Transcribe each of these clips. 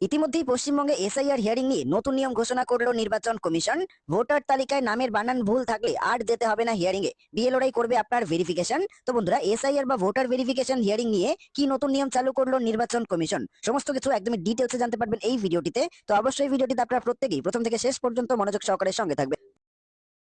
ইতিমধ্যেই পশ্চিমবঙ্গে SIR hearing নিয়ে নতুন নিয়ম ঘোষণা করল নির্বাচন কমিশন। ভোটার তালিকায় নামের বানান ভুল থাকলে আর যেতে হবে না হিয়ারিং এ। বিএলওরাই করবে আপনার ভেরিফিকেশন তো বন্ধুরা, এসআইআর বা ভোটার ভেরিফিকেশন হিয়ারিং নিয়ে কি নতুন নিয়ম চালু করল নির্বাচন কমিশন? সমস্ত কিছু একদমই ডিটেলসে জানতে পারবেন এই ভিডিওটিতে। তো অবশ্যই ভিডিওটিতে আপনারা প্রত্যেকেই প্রথম থেকে শেষ পর্যন্ত মনোযোগ সহকারে সঙ্গে থাকবে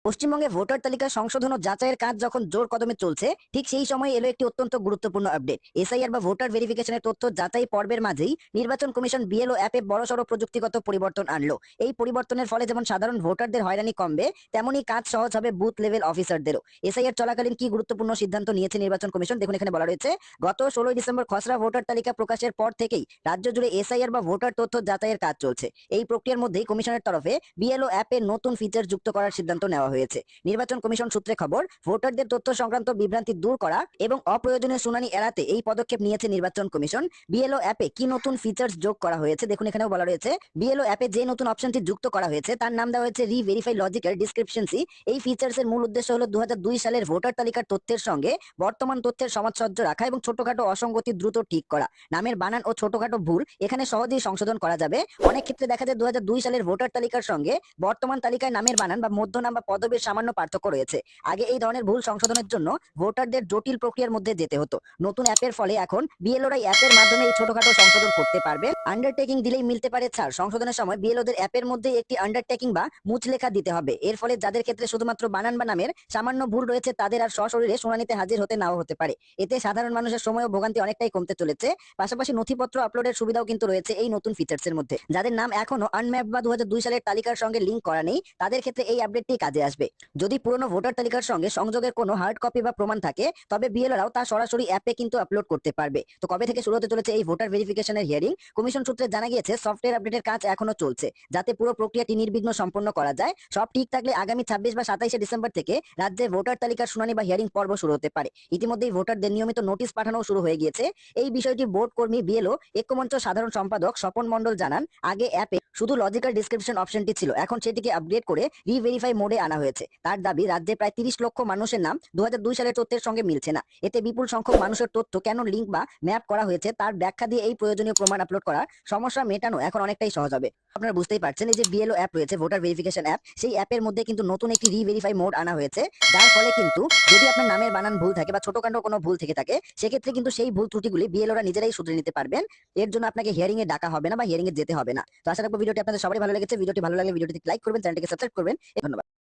পশ্চিমবঙ্গে ভোটার তালিকা সংশোধন ও যাচাইয়ের কাজ যখন জোর কদমে চলছে, ঠিক সেই সময় এলো একটি অত্যন্ত গুরুত্বপূর্ণ আপডেট এসআইআর বা ভোটার ভেরিফিকেশনের তথ্য যাচাই পর্বের মাঝেই নির্বাচন কমিশন বিএলও অ্যাপে বড়সড় প্রযুক্তিগত পরিবর্তন আনলো। এই পরিবর্তনের ফলে যেমন সাধারণ ভোটারদের হয়রানি কমবে, তেমনই কাজ সহজ হবে বুথ লেভেল অফিসারদেরও এসআইআর চলাকালীন কি গুরুত্বপূর্ণ সিদ্ধান্ত নিয়েছে নির্বাচন কমিশন? দেখুন এখানে বলা রয়েছে, গত ষোলোই ডিসেম্বর খসড়া ভোটার তালিকা প্রকাশের পর থেকেই রাজ্য জুড়ে এসআইআর বা ভোটার তথ্য যাচাইয়ের কাজ চলছে। এই প্রক্রিয়ার মধ্যেই কমিশনের তরফে বিএলও অ্যাপে নতুন ফিচার যুক্ত করার সিদ্ধান্ত নেওয়া হয়েছে। নির্বাচন কমিশন সূত্রে খবর, ভোটারদের তথ্য সংক্রান্ত বিভ্রান্তি দূর করা এবং অপ্রয়োজনীয় শুনানি এড়াতে এই পদক্ষেপ নিয়েছে নির্বাচন কমিশন। বিএলও অ্যাপে কি নতুন ফিচার্স যোগ করা হয়েছে দেখুন এখানেও বলা রয়েছে। বিএলও অ্যাপে যে নতুন অপশনটি যুক্ত করা হয়েছে তার নাম দেওয়া হয়েছে রি ভেরিফাই লজিক্যাল ডিসক্রিপশন সি এই ফিচার্স এর মূল উদ্দেশ্য হলো দু সালের ভোটার তালিকার তথ্যের সঙ্গে বর্তমান তথ্যের সমাজসজ্জ রাখা এবং ছোটখাটো অসঙ্গতি দ্রুত ঠিক করা। নামের বানান ও ছোটখাটো ভুল এখানে সহজেই সংশোধন করা যাবে। অনেক ক্ষেত্রে দেখা যায় দুই হাজার দুই সালের ভোটার তালিকার সঙ্গে বর্তমান তালিকায় নামের বানান বা মধ্যনাম বা পদবীর সামান্য পার্থক্য রয়েছে। আগে এই ধরনের ভুল সংশোধনের জন্য ভোটারদের জটিল প্রক্রিয়ার মধ্যে যেতে হতো। নতুন অ্যাপের ফলে এখন বিএলওরাই অ্যাপের মাধ্যমে এই ছোটখাটো সংশোধন করতে পারবে। আন্ডারটেকিং দিলেই মিলতে পারে ছাড়। সংশোধনের সময় বিএলওদের অ্যাপের মধ্যে একটি আন্ডারটেকিং বা মুচলেখা দিতে হবে। এর ফলে যাদের ক্ষেত্রে শুধুমাত্র বানান বা নামের সামান্য ভুল রয়েছে, তাদের আর সশরীরে শুনানিতে হাজির হতে নাও হতে পারে। এতে সাধারণ মানুষের সময় ও ভোগান্তি অনেকটাই কমতে চলেছে। পাশাপাশি নথিপত্র আপলোডের সুবিধাও কিন্তু রয়েছে এই নতুন ফিচার্স এর মধ্যে। যাদের নাম এখনও আনম্যাপ বা দু হাজার দুই সালের তালিকার সঙ্গে লিঙ্ক করা নেই, তাদের ক্ষেত্রে এই আপডেটটি কাজে আসবে। যদি পুরনো ভোটার তালিকার সঙ্গে সংযোগের কোনো হার্ড কপি বা প্রমাণ থাকে, তবে বিএলওরাও তা সরাসরি অ্যাপে কিন্তু আপলোড করতে পারবে। তো কবে থেকে শুরু হতে চলেছে এই ভোটার ভেরিফিকেশনের হিয়ারিং কমিশন সূত্রে জানা গিয়েছে সফটওয়্যার আপডেটের কাজ এখনও চলছে। যাতে পুরো প্রক্রিয়াটি নির্বিঘ্ন সম্পন্ন করা যায়, সব ঠিক থাকলে আগামী ছাব্বিশ বা সাতাইশে ডিসেম্বর থেকে রাজ্যে ভোটার তালিকার শুনানি বা হিয়ারিং পর্ব শুরু হতে পারে। ইতিমধ্যেই ভোটারদের নিয়মিত নোটিশ পাঠানো শুরু হয়ে গিয়েছে। এই বিষয়টি বোর্ড কর্মী বিএলও ঐক্যমঞ্চ সাধারণ সম্পাদক স্বপন মন্ডল জানান, আগে অ্যাপে শুধু লজিক্যাল ডিসক্রিপশন অপশনটি ছিল। এখন সেটিকে আপগ্রেড করে রিভেরিফাই মোডে আনা হয়েছে। তার দাবি, রাজ্যে প্রায় তিরিশ লক্ষ মানুষের নাম দু সালের তথ্যের সঙ্গে মিলছে না। এতে বিপুল সংখ্যক মানুষের তথ্য কেন লিঙ্ক বা ম্যাপ করা হয়েছে তার ব্যাখ্যা দিয়ে এই প্রয়োজনীয় প্রমাণ আপলোড করা সমস্যা মেটানো এখন অনেকটাই সহজ হবে। আপনারা বুঝতেই পারছেন, এই যে বিএলও অ্যাপ রয়েছে ভোটার ভেরিফিকেশন অ্যাপ সেই অ্যাপের মধ্যে কিন্তু নতুন একটি রিভেরিফাই মোড আনা হয়েছে। যার ফলে কিন্তু যদি আপনার নামের বানান ভুল থাকে বা ছোটখাটো কোনো ভুল থেকে থাকে, সেক্ষেত্রে কিন্তু সেই ভুল ত্রুটিগুলি বিএলওরা নিজেরাই শুধরে নিতে পারবেন। এর জন্য আপনাকে হিয়ারিং এ ডাকা হবে না বা হিয়ারিং এ যেতে হবে না। তো আশা রাখব ভিডিওটি আপনাদের সবাই ভালো লেগেছে। ভিডিওটি ভালো লাগলে ভিডিওটি লাইক করবেন, চ্যানেলটিকে সাবস্ক্রাইব করবেন। ধন্যবাদ।